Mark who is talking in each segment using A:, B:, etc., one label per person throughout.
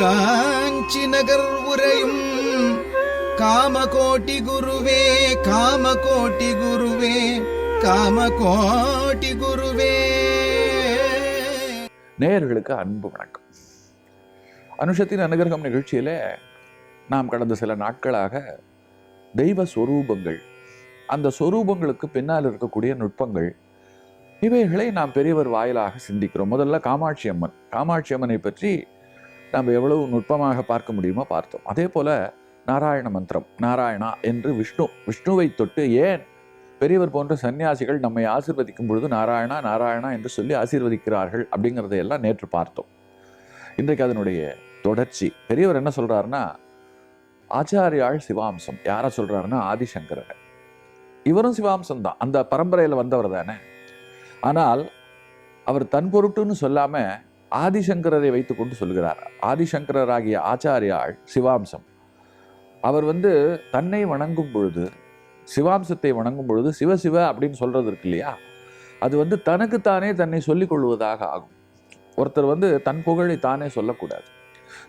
A: காஞ்சி நகர் உரையும் காமகோட்டி குருவே காமகோட்டி குருவே காமகோட்டி குருவே நேயர்களுக்கு அன்பு வணக்கம் அனுஷத்தின் அனுகிரகம் நிகழ்ச்சியில் நாம் கடந்த சில நாட்களாக தெய்வ சொரூபங்கள் அந்த சொரூபங்களுக்கு பின்னால் இருக்கக்கூடிய நுட்பங்கள் இவைகளை நாம் பெரியவர் வாயிலாக சிந்திக்கிறோம் முதல்ல காமாட்சி அம்மன் காமாட்சி அம்மனை பற்றி நாம் எவ்வளவு நுட்பமாக பார்க்க முடியுமோ பார்த்தோம் அதே போல் நாராயண மந்திரம் நாராயணா என்று விஷ்ணு விஷ்ணுவை தொட்டு ஏன் பெரியவர் போன்ற சன்னியாசிகள் நம்மை ஆசிர்வதிக்கும் பொழுது நாராயணா நாராயணா என்று சொல்லி ஆசீர்வதிக்கிறார்கள் அப்படிங்கிறதையெல்லாம் நேற்று பார்த்தோம் இன்றைக்கு அதனுடைய தொடர்ச்சி பெரியவர் என்ன சொல்கிறாருன்னா ஆச்சாரியாள் சிவாம்சம் யாரை சொல்கிறாருன்னா ஆதிசங்கரன் இவரும் சிவாம்சம் தான் அந்த பரம்பரையில் வந்தவர் தானே ஆனால் அவர் தன் பொருட்டுன்னு சொல்லாமல் ஆதிசங்கரரை வைத்துக்கொண்டு சொல்கிறார் ஆதிசங்கரராகிய ஆச்சாரியாள் சிவாம்சம் அவர் வந்து தன்னை வணங்கும் பொழுது சிவாம்சத்தை வணங்கும் பொழுது சிவ சிவ அப்படின்னு சொல்கிறது இருக்கு இல்லையா அது வந்து தனக்குத்தானே தன்னை சொல்லிக் கொள்வதாக ஆகும் ஒருத்தர் வந்து தன் புகழை தானே சொல்லக்கூடாது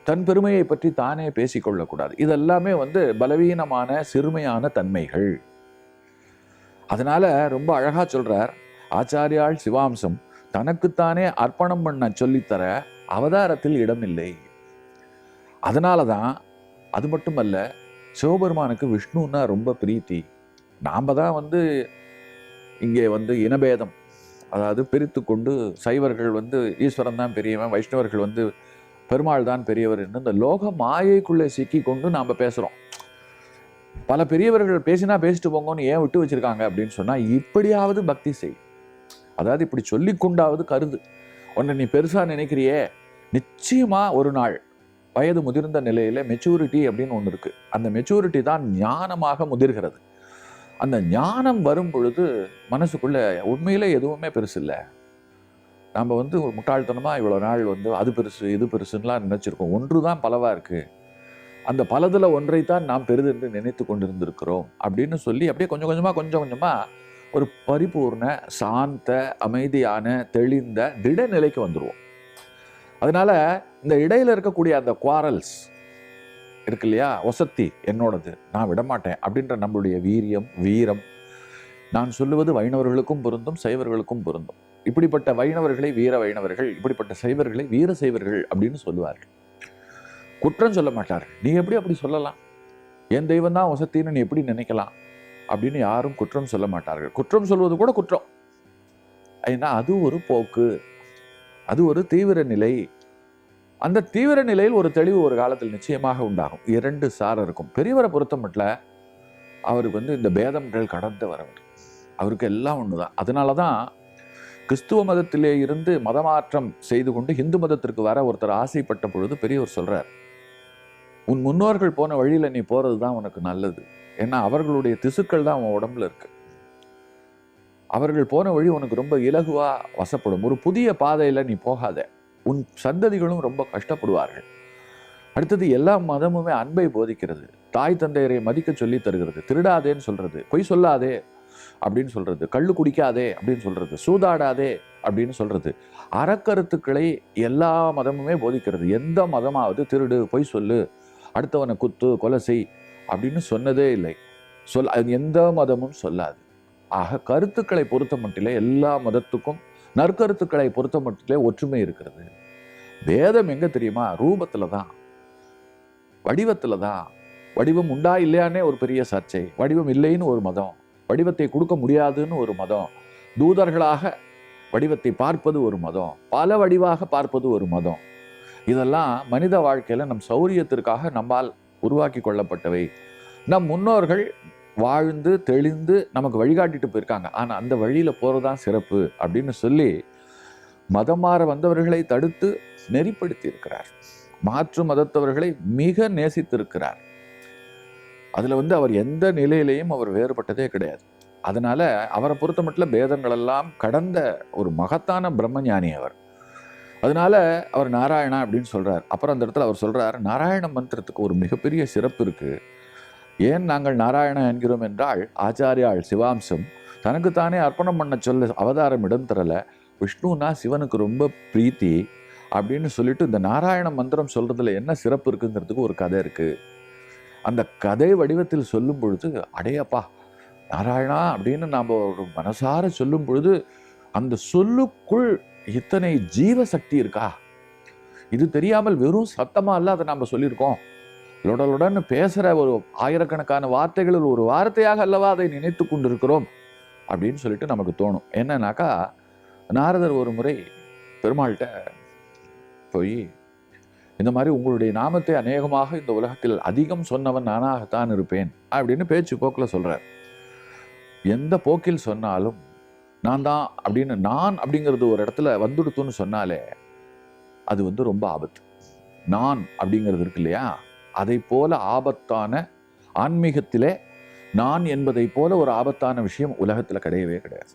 A: தன் பெருமையை பற்றி தானே பேசிக்கொள்ளக்கூடாது இதெல்லாமே வந்து பலவீனமான சிறுமையான தன்மைகள் அதனால ரொம்ப அழகாக சொல்கிறார் ஆச்சாரியாள் சிவாம்சம் தனக்குத்தானே அர்ப்பணம் பண்ண சொல்லித்தர அவதாரத்தில் இடமில்லை அதனால தான் அது மட்டுமல்ல சிவபெருமானுக்கு விஷ்ணுன்னா ரொம்ப பிரீத்தி நாம் தான் வந்து இங்கே வந்து இனபேதம் அதாவது பிரித்து கொண்டு சைவர்கள் வந்து ஈஸ்வரன் தான் பெரியவன் வைஷ்ணவர்கள் வந்து பெருமாள் தான் பெரியவர் இந்த லோக மாயைக்குள்ளே சிக்கி கொண்டு நாம் பேசுகிறோம் பல பெரியவர்கள் பேசினா பேசிட்டு போங்கன்னு ஏன் விட்டு வச்சுருக்காங்க அப்படின்னு சொன்னால் இப்படியாவது பக்தி செய் அதாவது இப்படி சொல்லி கொண்டாவது கருது உன்னை நீ பெருசாக நினைக்கிறியே நிச்சயமாக ஒரு நாள் வயது முதிர்ந்த நிலையில் மெச்சூரிட்டி அப்படின்னு ஒன்று இருக்குது அந்த மெச்சூரிட்டி தான் ஞானமாக முதிர்கிறது அந்த ஞானம் வரும் பொழுது மனசுக்குள்ளே உண்மையில் எதுவுமே பெருசு இல்லை நம்ம வந்து ஒரு முட்டாள்தனமாக இவ்வளோ நாள் வந்து அது பெருசு இது பெருசுன்னெலாம் நினச்சிருக்கோம் ஒன்று தான் பலவாக இருக்குது அந்த பலதில் ஒன்றை தான் நாம் என்று நினைத்து கொண்டிருந்திருக்கிறோம் அப்படின்னு சொல்லி அப்படியே கொஞ்சம் கொஞ்சமாக கொஞ்சம் கொஞ்சமாக ஒரு பரிபூர்ண சாந்த அமைதியான தெளிந்த திட நிலைக்கு வந்துடுவோம் அதனால் இந்த இடையில் இருக்கக்கூடிய அந்த குவாரல்ஸ் இருக்கு இல்லையா ஒசத்தி என்னோடது நான் விடமாட்டேன் அப்படின்ற நம்மளுடைய வீரியம் வீரம் நான் சொல்லுவது வைணவர்களுக்கும் பொருந்தும் சைவர்களுக்கும் பொருந்தும் இப்படிப்பட்ட வைணவர்களை வீர வைணவர்கள் இப்படிப்பட்ட சைவர்களை வீர சைவர்கள் அப்படின்னு சொல்லுவார்கள் குற்றம் சொல்ல மாட்டார்கள் நீ எப்படி அப்படி சொல்லலாம் என் தெய்வம் தான் வசத்தின்னு நீ எப்படி நினைக்கலாம் அப்படின்னு யாரும் குற்றம் சொல்ல மாட்டார்கள் குற்றம் சொல்வது கூட குற்றம் ஏன்னா அது ஒரு போக்கு அது ஒரு தீவிர நிலை அந்த தீவிர நிலையில் ஒரு தெளிவு ஒரு காலத்தில் நிச்சயமாக உண்டாகும் இரண்டு சார் இருக்கும் பெரியவரை பொறுத்த மட்டும் அவருக்கு வந்து இந்த பேதம்கள் கடந்து வரவர் அவருக்கு எல்லாம் ஒன்று தான் அதனால தான் கிறிஸ்துவ மதத்திலே இருந்து மதமாற்றம் செய்து கொண்டு இந்து மதத்திற்கு வர ஒருத்தர் ஆசைப்பட்ட பொழுது பெரியவர் சொல்கிறார் உன் முன்னோர்கள் போன வழியில் நீ போகிறது தான் உனக்கு நல்லது ஏன்னா அவர்களுடைய திசுக்கள் தான் அவன் உடம்புல இருக்கு அவர்கள் போன வழி உனக்கு ரொம்ப இலகுவாக வசப்படும் ஒரு புதிய பாதையில் நீ போகாத உன் சந்ததிகளும் ரொம்ப கஷ்டப்படுவார்கள் அடுத்தது எல்லா மதமுமே அன்பை போதிக்கிறது தாய் தந்தையரை மதிக்க சொல்லி தருகிறது திருடாதேன்னு சொல்கிறது பொய் சொல்லாதே அப்படின்னு சொல்கிறது கள்ளு குடிக்காதே அப்படின்னு சொல்கிறது சூதாடாதே அப்படின்னு சொல்கிறது அறக்கருத்துக்களை எல்லா மதமுமே போதிக்கிறது எந்த மதமாவது திருடு பொய் சொல்லு அடுத்தவனை குத்து கொலை செய் அப்படின்னு சொன்னதே இல்லை சொல் அது எந்த மதமும் சொல்லாது ஆக கருத்துக்களை பொறுத்த மட்டிலே எல்லா மதத்துக்கும் நற்கருத்துக்களை பொறுத்த மட்டிலே ஒற்றுமை இருக்கிறது வேதம் எங்கே தெரியுமா ரூபத்தில் தான் வடிவத்தில் தான் வடிவம் உண்டா இல்லையானே ஒரு பெரிய சர்ச்சை வடிவம் இல்லைன்னு ஒரு மதம் வடிவத்தை கொடுக்க முடியாதுன்னு ஒரு மதம் தூதர்களாக வடிவத்தை பார்ப்பது ஒரு மதம் பல வடிவாக பார்ப்பது ஒரு மதம் இதெல்லாம் மனித வாழ்க்கையில் நம் சௌரியத்திற்காக நம்மால் உருவாக்கி கொள்ளப்பட்டவை நம் முன்னோர்கள் வாழ்ந்து தெளிந்து நமக்கு வழிகாட்டிட்டு போயிருக்காங்க ஆனால் அந்த வழியில் போகிறது தான் சிறப்பு அப்படின்னு சொல்லி மதம் மாற வந்தவர்களை தடுத்து நெறிப்படுத்தி இருக்கிறார் மாற்று மதத்தவர்களை மிக நேசித்திருக்கிறார் அதில் வந்து அவர் எந்த நிலையிலையும் அவர் வேறுபட்டதே கிடையாது அதனால் அவரை பொறுத்த மட்டும் பேதங்களெல்லாம் கடந்த ஒரு மகத்தான பிரம்மஞானி அவர் அதனால் அவர் நாராயணா அப்படின்னு சொல்கிறார் அப்புறம் அந்த இடத்துல அவர் சொல்கிறார் நாராயண மந்திரத்துக்கு ஒரு மிகப்பெரிய சிறப்பு இருக்குது ஏன் நாங்கள் நாராயணன் என்கிறோம் என்றால் ஆச்சாரியாள் சிவாம்சம் தனக்குத்தானே அர்ப்பணம் பண்ண சொல்ல அவதாரம் இடம் தரலை விஷ்ணுனா சிவனுக்கு ரொம்ப பிரீத்தி அப்படின்னு சொல்லிட்டு இந்த நாராயண மந்திரம் சொல்கிறதுல என்ன சிறப்பு இருக்குங்கிறதுக்கு ஒரு கதை இருக்குது அந்த கதை வடிவத்தில் சொல்லும் பொழுது அடையப்பா நாராயணா அப்படின்னு நாம் ஒரு மனசார சொல்லும் பொழுது அந்த சொல்லுக்குள் இத்தனை ஜீவசக்தி இருக்கா இது தெரியாமல் வெறும் சத்தமாக இல்லை அதை நாம் சொல்லியிருக்கோம் லுடலுடன் பேசுகிற ஒரு ஆயிரக்கணக்கான வார்த்தைகளில் ஒரு வார்த்தையாக அல்லவா அதை நினைத்து கொண்டிருக்கிறோம் அப்படின்னு சொல்லிட்டு நமக்கு தோணும் என்னன்னாக்கா நாரதர் ஒரு முறை பெருமாள்கிட்ட போய் இந்த மாதிரி உங்களுடைய நாமத்தை அநேகமாக இந்த உலகத்தில் அதிகம் சொன்னவன் நானாகத்தான் இருப்பேன் அப்படின்னு பேச்சு போக்கில் சொல்கிறார் எந்த போக்கில் சொன்னாலும் நான் தான் அப்படின்னு நான் அப்படிங்கிறது ஒரு இடத்துல வந்துடுத்துன்னு சொன்னாலே அது வந்து ரொம்ப ஆபத்து நான் அப்படிங்கிறது இருக்கு இல்லையா அதை போல ஆபத்தான ஆன்மீகத்திலே நான் என்பதை போல ஒரு ஆபத்தான விஷயம் உலகத்தில் கிடையவே கிடையாது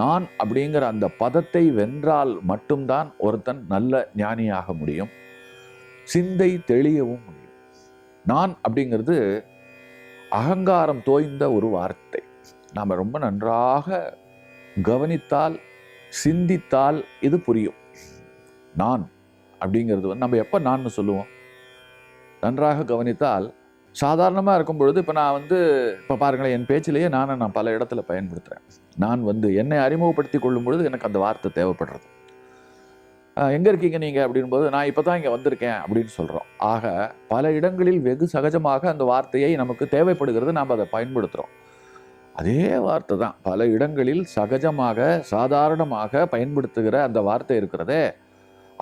A: நான் அப்படிங்கிற அந்த பதத்தை வென்றால் மட்டும்தான் ஒருத்தன் நல்ல ஞானியாக முடியும் சிந்தை தெளியவும் முடியும் நான் அப்படிங்கிறது அகங்காரம் தோய்ந்த ஒரு வார்த்தை நாம் ரொம்ப நன்றாக கவனித்தால் சிந்தித்தால் இது புரியும் நான் அப்படிங்கிறது வந்து நம்ம எப்போ நான்னு சொல்லுவோம் நன்றாக கவனித்தால் சாதாரணமாக இருக்கும் பொழுது இப்போ நான் வந்து இப்போ பாருங்களேன் என் பேச்சிலேயே நானே நான் பல இடத்துல பயன்படுத்துகிறேன் நான் வந்து என்னை அறிமுகப்படுத்தி கொள்ளும் பொழுது எனக்கு அந்த வார்த்தை தேவைப்படுறது எங்கே இருக்கீங்க நீங்கள் அப்படின்போது நான் இப்போ தான் இங்கே வந்திருக்கேன் அப்படின்னு சொல்கிறோம் ஆக பல இடங்களில் வெகு சகஜமாக அந்த வார்த்தையை நமக்கு தேவைப்படுகிறது நாம் அதை பயன்படுத்துகிறோம் அதே வார்த்தை தான் பல இடங்களில் சகஜமாக சாதாரணமாக பயன்படுத்துகிற அந்த வார்த்தை இருக்கிறதே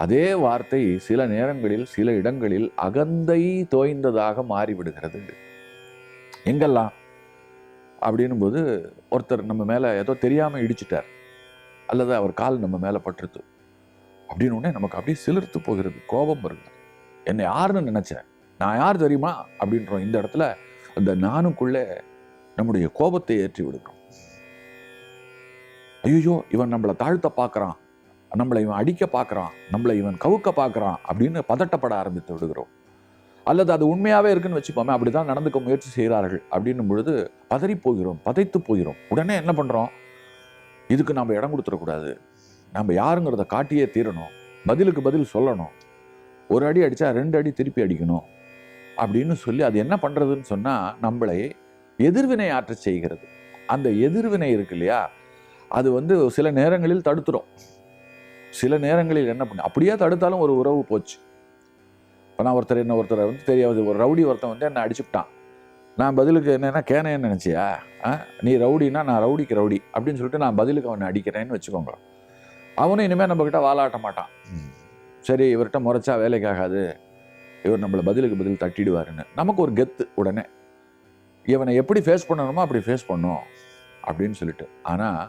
A: அதே வார்த்தை சில நேரங்களில் சில இடங்களில் அகந்தை தோய்ந்ததாக மாறிவிடுகிறது எங்கெல்லாம் அப்படின்னும் போது ஒருத்தர் நம்ம மேலே ஏதோ தெரியாமல் இடிச்சிட்டார் அல்லது அவர் கால் நம்ம மேலே பட்டுருது அப்படின்னு உடனே நமக்கு அப்படியே சிலிர்த்து போகிறது கோபம் வருது என்னை யாருன்னு நினச்சேன் நான் யார் தெரியுமா அப்படின்றோம் இந்த இடத்துல அந்த நானுக்குள்ளே நம்முடைய கோபத்தை ஏற்றி விடுகிறோம் ஐயோ இவன் நம்மளை தாழ்த்த பார்க்குறான் நம்மளை இவன் அடிக்க பார்க்குறான் நம்மளை இவன் கவுக்க பார்க்குறான் அப்படின்னு பதட்டப்பட ஆரம்பித்து விடுகிறோம் அல்லது அது உண்மையாகவே இருக்குன்னு வச்சுப்போமே அப்படி தான் நடந்துக்க முயற்சி செய்கிறார்கள் அப்படின்னும் பொழுது பதறி போகிறோம் பதைத்து போகிறோம் உடனே என்ன பண்ணுறோம் இதுக்கு நம்ம இடம் கொடுத்துடக்கூடாது நம்ம யாருங்கிறத காட்டியே தீரணும் பதிலுக்கு பதில் சொல்லணும் ஒரு அடி அடித்தா ரெண்டு அடி திருப்பி அடிக்கணும் அப்படின்னு சொல்லி அது என்ன பண்ணுறதுன்னு சொன்னால் நம்மளை எதிர்வினை ஆற்ற செய்கிறது அந்த எதிர்வினை இருக்கு இல்லையா அது வந்து சில நேரங்களில் தடுத்துடும் சில நேரங்களில் என்ன பண்ண அப்படியே தடுத்தாலும் ஒரு உறவு போச்சு இப்போ நான் ஒருத்தர் என்ன ஒருத்தர் வந்து தெரியாது ஒரு ரவுடி ஒருத்தன் வந்து என்னை அடிச்சுட்டான் நான் பதிலுக்கு என்னென்னா கேனேன்னு நினச்சியா ஆ நீ ரவுடினா நான் ரவுடிக்கு ரவுடி அப்படின்னு சொல்லிட்டு நான் பதிலுக்கு அவனை அடிக்கிறேன்னு வச்சுக்கோங்க அவனும் இனிமேல் நம்மக்கிட்ட வாலாட்ட மாட்டான் சரி இவர்கிட்ட முறைச்சா வேலைக்கு ஆகாது இவர் நம்மளை பதிலுக்கு பதில் தட்டிடுவாருன்னு நமக்கு ஒரு கெத்து உடனே இவனை எப்படி ஃபேஸ் பண்ணணுமோ அப்படி ஃபேஸ் பண்ணும் அப்படின்னு சொல்லிட்டு ஆனால்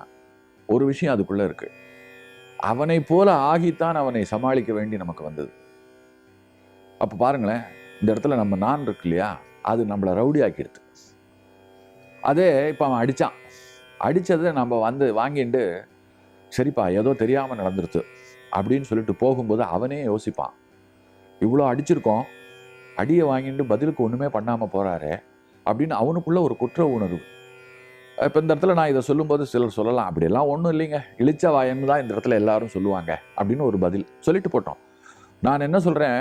A: ஒரு விஷயம் அதுக்குள்ளே இருக்குது அவனை போல ஆகித்தான் அவனை சமாளிக்க வேண்டி நமக்கு வந்தது அப்போ பாருங்களேன் இந்த இடத்துல நம்ம நான் இருக்கு இல்லையா அது நம்மளை ரவுடி ஆக்கிடுது அதே இப்போ அவன் அடித்தான் அடித்ததை நம்ம வந்து வாங்கிட்டு சரிப்பா ஏதோ தெரியாமல் நடந்துருச்சு அப்படின்னு சொல்லிட்டு போகும்போது அவனே யோசிப்பான் இவ்வளோ அடிச்சிருக்கோம் அடியை வாங்கிட்டு பதிலுக்கு ஒன்றுமே பண்ணாமல் போகிறாரு அப்படின்னு அவனுக்குள்ள ஒரு குற்ற உணர்வு இப்போ இந்த இடத்துல நான் இதை சொல்லும்போது சிலர் சொல்லலாம் அப்படியெல்லாம் ஒன்றும் இல்லைங்க இழிச்ச வாயன்னு தான் இந்த இடத்துல எல்லாரும் சொல்லுவாங்க அப்படின்னு ஒரு பதில் சொல்லிட்டு போட்டோம் நான் என்ன சொல்கிறேன்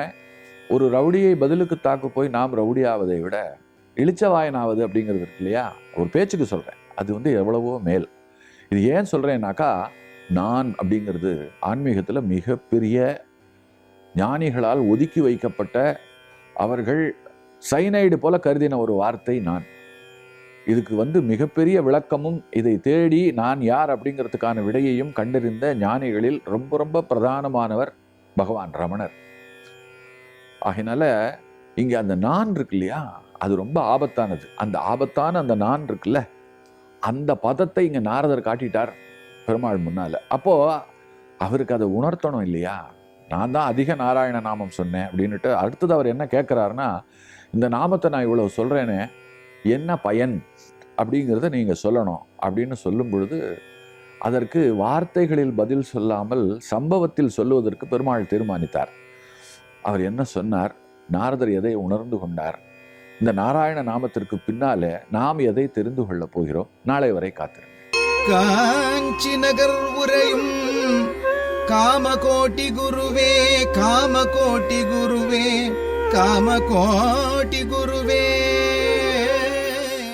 A: ஒரு ரவுடியை பதிலுக்கு தாக்கு போய் நாம் ரவுடி ஆவதை விட இழிச்ச வாயனாவது அப்படிங்கிறது இருக்கு இல்லையா ஒரு பேச்சுக்கு சொல்கிறேன் அது வந்து எவ்வளவோ மேல் இது ஏன் சொல்கிறேன்னாக்கா நான் அப்படிங்கிறது ஆன்மீகத்தில் மிகப்பெரிய ஞானிகளால் ஒதுக்கி வைக்கப்பட்ட அவர்கள் சைனைடு போல கருதின ஒரு வார்த்தை நான் இதுக்கு வந்து மிகப்பெரிய விளக்கமும் இதை தேடி நான் யார் அப்படிங்கிறதுக்கான விடையையும் கண்டறிந்த ஞானிகளில் ரொம்ப ரொம்ப பிரதானமானவர் பகவான் ரமணர் ஆகினால இங்கே அந்த நான் இருக்கு இல்லையா அது ரொம்ப ஆபத்தானது அந்த ஆபத்தான அந்த நான் இருக்குல்ல அந்த பதத்தை இங்கே நாரதர் காட்டிட்டார் பெருமாள் முன்னால் அப்போது அவருக்கு அதை உணர்த்தணும் இல்லையா நான் தான் அதிக நாராயண நாமம் சொன்னேன் அப்படின்ட்டு அடுத்தது அவர் என்ன கேட்குறாருன்னா இந்த நாமத்தை நான் இவ்வளோ சொல்கிறேனே என்ன பயன் அப்படிங்கிறத நீங்கள் சொல்லணும் அப்படின்னு சொல்லும் பொழுது அதற்கு வார்த்தைகளில் பதில் சொல்லாமல் சம்பவத்தில் சொல்லுவதற்கு பெருமாள் தீர்மானித்தார் அவர் என்ன சொன்னார் நாரதர் எதை உணர்ந்து கொண்டார் இந்த நாராயண நாமத்திற்கு பின்னாலே நாம் எதை தெரிந்து கொள்ளப் போகிறோம் நாளை வரை காத்திருங்க காஞ்சி நகர் உரையும் காமகோட்டி குருவே காமகோட்டி குருவே காமகோட்டி குரு